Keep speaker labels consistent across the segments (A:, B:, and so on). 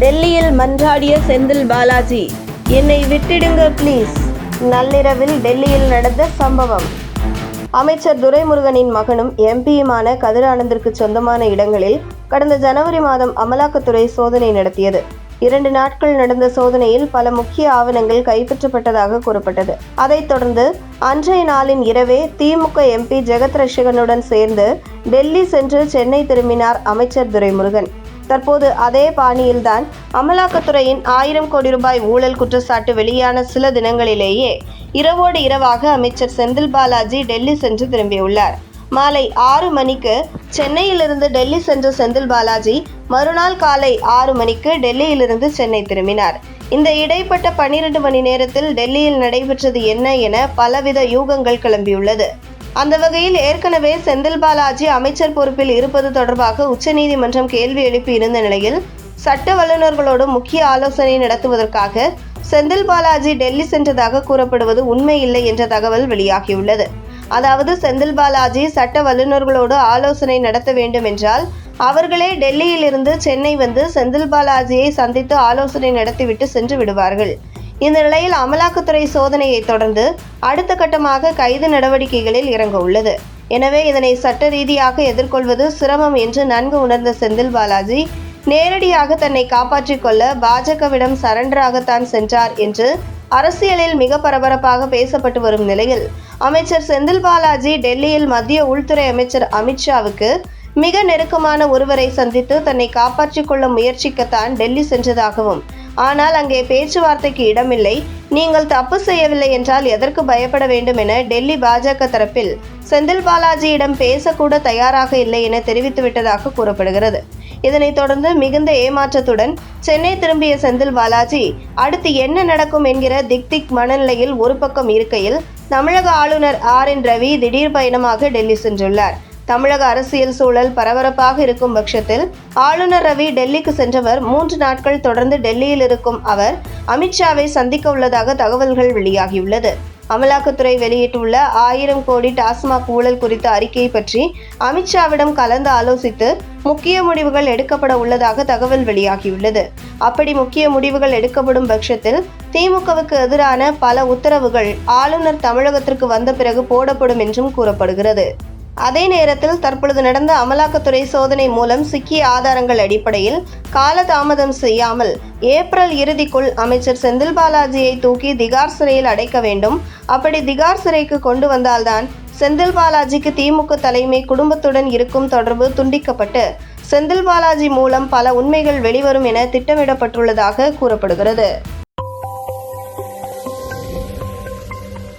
A: டெல்லியில் மன்றாடிய செந்தில் பாலாஜி என்னை விட்டிடுங்க ப்ளீஸ் நள்ளிரவில் டெல்லியில் நடந்த சம்பவம். அமைச்சர் துரைமுருகனின் மகனும் எம்பியுமான கதிரானந்திற்கு சொந்தமான இடங்களில் கடந்த ஜனவரி மாதம் அமலாக்கத்துறை சோதனை நடத்தியது. இரண்டு நாட்கள் நடந்த சோதனையில் பல முக்கிய ஆவணங்கள் கைப்பற்றப்பட்டதாக கூறப்பட்டது. அதைத் தொடர்ந்து அன்றைய நாளின் இரவே திமுக எம்பி ஜெகத் ரஷிகனுடன் சேர்ந்து டெல்லி சென்று சென்னை திரும்பினார் அமைச்சர் துரைமுருகன். தற்போது அதே பாணியில்தான் அமலாக்கத்துறையின் ஆயிரம் கோடி ரூபாய் ஊழல் குற்றச்சாட்டு வெளியான சில தினங்களிலேயே இரவோடு இரவாக அமைச்சர் செந்தில் பாலாஜி டெல்லி சென்று திரும்பியுள்ளார். மாலை ஆறு மணிக்கு சென்னையிலிருந்து டெல்லி சென்ற செந்தில் பாலாஜி மறுநாள் காலை ஆறு மணிக்கு டெல்லியிலிருந்து சென்னை திரும்பினார். இந்த இடைப்பட்ட பனிரெண்டு மணி நேரத்தில் டெல்லியில் நடைபெற்றது என்ன என பலவித யூகங்கள் கிளம்பியுள்ளது. அந்த வகையில் ஏற்கனவே செந்தில் பாலாஜி அமைச்சர் பொறுப்பில் இருப்பது தொடர்பாக உச்சநீதிமன்றம் கேள்வி எழுப்பி இருந்த நிலையில் சட்ட வல்லுநர்களோடு முக்கிய ஆலோசனை நடத்துவதற்காக செந்தில் பாலாஜி டெல்லி சென்றதாக கூறப்படுவது உண்மை இல்லை என்ற தகவல் வெளியாகியுள்ளது. அதாவது செந்தில் பாலாஜி சட்ட வல்லுநர்களோடு ஆலோசனை நடத்த வேண்டும் என்றால் அவர்களே டெல்லியிலிருந்து சென்னை வந்து செந்தில் பாலாஜியை சந்தித்து ஆலோசனை நடத்திவிட்டு சென்று விடுவார்கள். இந்த நிலையில் அமலாக்கத்துறை சோதனையை தொடர்ந்து அடுத்த கட்டமாக கைது நடவடிக்கைகளில் இறங்க உள்ளது. எனவே இதனை சட்ட ரீதியாக எதிர்கொள்வது சிரமம் என்று நன்கு உணர்ந்த செந்தில் பாலாஜி நேரடியாக தன்னை காப்பாற்றிக் கொள்ள பாஜகவிடம் சரண்டராகத்தான் சென்றார் என்று அரசியலில் மிக பரபரப்பாக பேசப்பட்டு வரும் நிலையில் அமைச்சர் செந்தில் பாலாஜி டெல்லியில் மத்திய உள்துறை அமைச்சர் அமித்ஷாவுக்கு மிக நெருக்கமான ஒருவரை சந்தித்து தன்னை காப்பாற்றிக் கொள்ள முயற்சிக்கத்தான் டெல்லி சென்றதாகவும் ஆனால் அங்கே பேச்சுவார்த்தைக்கு இடமில்லை. நீங்கள் தப்பு செய்யவில்லை என்றால் எதற்கு பயப்பட வேண்டும் என டெல்லி பாஜக தரப்பில் செந்தில் பாலாஜியிடம் பேசக்கூட தயாராக இல்லை என தெரிவித்துவிட்டதாக கூறப்படுகிறது. இதனைத் தொடர்ந்து மிகுந்த ஏமாற்றத்துடன் சென்னை திரும்பிய செந்தில் பாலாஜி அடுத்து என்ன நடக்கும் என்கிற திக் திக் மனநிலையில் ஒரு பக்கம் இருக்கையில் தமிழக ஆளுநர் ஆர். என். ரவி திடீர் பயணமாக டெல்லி சென்றுள்ளார். தமிழக அரசியல் சூழல் பரபரப்பாக இருக்கும் பட்சத்தில் ஆளுநர் ரவி டெல்லிக்கு சென்றவர் மூன்று நாட்கள் தொடர்ந்து டெல்லியில் இருக்கும் அவர் அமித்ஷாவை சந்திக்க உள்ளதாக தகவல்கள் வெளியாகியுள்ளது. அமலாக்கத்துறை வெளியிட்டுள்ள ஆயிரம் கோடி டாஸ்மாக் ஊழல் குறித்த அறிக்கையை பற்றி அமித்ஷாவிடம் கலந்து ஆலோசித்து முக்கிய முடிவுகள் எடுக்கப்பட உள்ளதாக தகவல் வெளியாகியுள்ளது. அப்படி முக்கிய முடிவுகள் எடுக்கப்படும் பட்சத்தில் திமுகவுக்கு எதிரான பல உத்தரவுகள் ஆளுநர் தமிழகத்திற்கு வந்த பிறகு போடப்படும் என்றும் கூறப்படுகிறது. அதே நேரத்தில் தற்பொழுது நடந்த அமலாக்கத்துறை சோதனை மூலம் சிக்கிய ஆதாரங்கள் அடிப்படையில் காலதாமதம் செய்யாமல் ஏப்ரல் இறுதிக்குள் அமைச்சர் செந்தில் பாலாஜியை தூக்கி திகார் சிறையில் அடைக்க வேண்டும். அப்படி திகார் சிறைக்கு கொண்டு வந்தால்தான் செந்தில் பாலாஜிக்கு திமுக தலைமை குடும்பத்துடன் இருக்கும் தொடர்பு துண்டிக்கப்பட்டு செந்தில் பாலாஜி மூலம் பல உண்மைகள் வெளிவரும் என திட்டமிடப்பட்டுள்ளதாக கூறப்படுகிறது.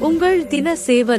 B: உங்கள் தின சேவல்